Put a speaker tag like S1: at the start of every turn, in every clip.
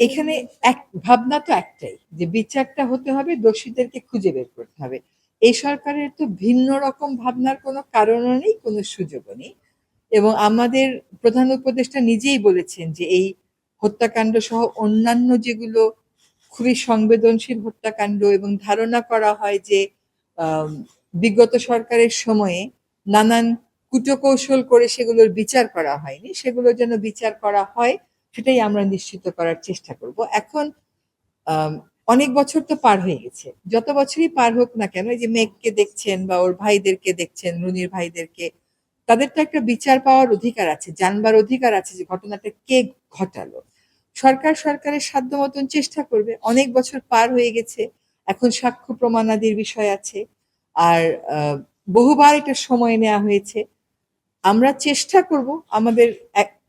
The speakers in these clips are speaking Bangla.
S1: এখানে এক, ভাবনা তো একটাই, যে বিচারটা হতে হবে, দোষীদেরকে খুঁজে বের করতে হবে। এই সরকারের তো ভিন্ন রকম ভাবনার কোনো কারণও নেই, কোনো সুযোগও নেই। এবং আমাদের প্রধান উপদেষ্টা নিজেই বলেছেন যে এই হত্যাকাণ্ড সহ অন্যান্য যেগুলো খুবই সংবেদনশীল হত্যাকাণ্ড এবং ধারণা করা হয় যে বিগত সরকারের সময়ে নানান কুটকৌশল করে সেগুলোর বিচার করা হয়নি, সেগুলো যেন বিচার করা হয় সেটাই আমরা নিশ্চিত করার চেষ্টা করব। এখন অনেক বছর তো পার হয়ে গেছে। যত বছরই পার হোক না কেন, এই যে মেঘকে দেখছেন বা ওর ভাইদেরকে দেখছেন, রুনির ভাইদেরকে, তাদের তো একটা বিচার পাওয়ার অধিকার আছে, জানবার অধিকার আছে যে ঘটনাটা কে ঘটালো। সরকার সরকারের সাধ্য মতন চেষ্টা করবে। অনেক বছর পার হয়ে গেছে, এখন সাক্ষ্য প্রমাণাদির বিষয় আছে। আর বহুবার এটা সময় নেওয়া হয়েছে। আমরা চেষ্টা করব আমাদের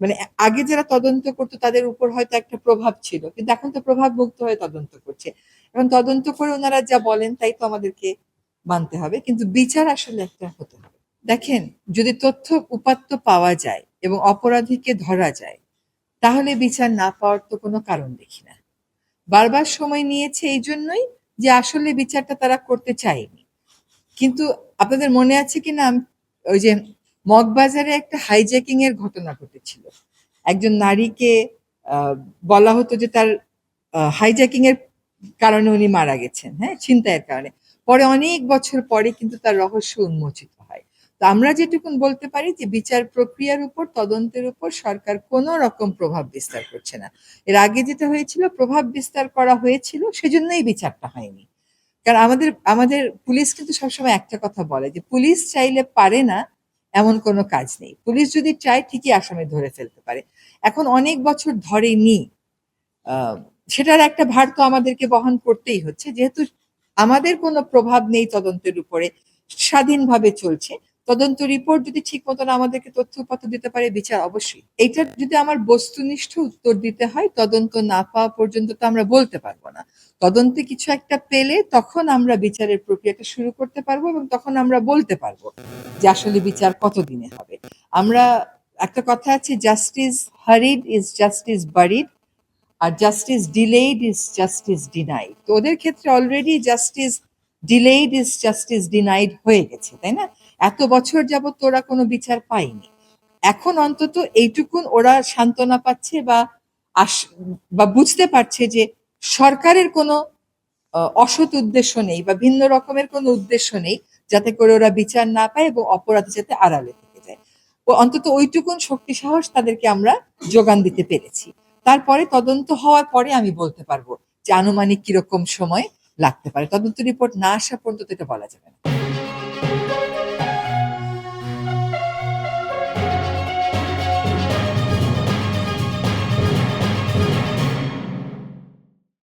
S1: মানে আগে যারা তদন্ত করতো, তাদের উপর হয়তো একটা প্রভাব ছিল। কিন্তু এখন তো প্রভাব মুক্ত হয়ে তদন্ত করছে। এখন তদন্ত করে ওনারা যা বলেন, তাই তো আমাদেরকে মানতে হবে। কিন্তু বিচার আসলে একটা হতে হবে। দেখেন, যদি তথ্য উপাত্ত পাওয়া যায় এবং অপরাধীকে ধরা যায়, তাহলে বিচার না পাওয়ার তো কোনো কারণ দেখি না। বারবার সময় নিয়েছে এই জন্যই যে আসলে বিচারটা তারা করতে চায়নি। কিন্তু আপনাদের মনে আছে কি না ওই যে মগবাজারে একটা হাইজ্যাকিং এর ঘটনা ঘটেছিল। একজন নারীকে বলা হতো যে তার হাইজ্যাকিং এর কারণে উনি মারা গেছেন হ্যাঁ ছিনতাইয়ের কারণে। পরে অনেক বছর পরে কিন্তু তার রহস্য উন্মোচিত হয়। তো আমরা যেটুকুন বলতে পারি যে বিচার প্রক্রিয়ার উপর, তদন্তের উপর সরকার কোনো রকম প্রভাব বিস্তার করছে না। এর আগে যেটা হয়েছিল, প্রভাব বিস্তার করা হয়েছিল, সেজন্যই বিচারটা হয়নি। কারণ আমাদের আমাদের পুলিশ কিন্তু সবসময় একটা কথা বলে যে পুলিশ চাইলে পারে না এমন কোনো কাজ নেই। পুলিশ যদি চায় ঠিকই আসামি ধরে ফেলতে পারে। এখন অনেক বছর ধরেনি সেটার একটা ভার তো আমাদেরকে বহন করতেই হচ্ছে। যেহেতু আমাদের কোনো প্রভাব নেই তদন্তের উপরে, স্বাধীনভাবে চলছে। তদন্ত রিপোর্ট যদি ঠিক মতন আমাদেরকে তথ্য উপাত্ত দিতে পারে, বিচার অবশ্যই। এইটার যদি আমার বস্তুনিষ্ঠ উত্তর দিতে হয়, তদন্ত না পাওয়া পর্যন্ত তো আমরা বলতে পারব না। তদন্তে কিছু একটা পেলে তখন আমরা বিচারের প্রক্রিয়াটা শুরু করতে পারব এবং তখন আমরা বলতে পারব যে আসলে বিচার কতদিনে হবে। আমরা, একটা কথা আছে justice hurried is justice buried R justice delayed is justice denied তো ওদের ক্ষেত্রে already justice delayed is justice denied হয়ে গেছে, তাই না? এত বছর যাবত ওরা কোনো বিচার পায়নি। এখন অন্তত এইটুকুন ওরা সান্ত্বনা পাচ্ছে বা আস- বা বুঝতে পারছে যে সরকারের কোনো অসৎ উদ্দেশ্য নেই বা ভিন্ন রকমের কোনো উদ্দেশ্য নেই যাতে করে ওরা বিচার না পায় এবং অপরাধ যাতে আড়ালে থেকে যায়। ও অন্তত ওইটুকুন শক্তি সাহস তাদেরকে আমরা যোগান দিতে পেরেছি। তারপরে তদন্ত হওয়ার পরে আমি বলতে পারব যে আনুমানিক কীরকম সময় লাগতে পারে। তদন্ত রিপোর্ট না আসা পর্যন্ত এটা বলা যাবে না।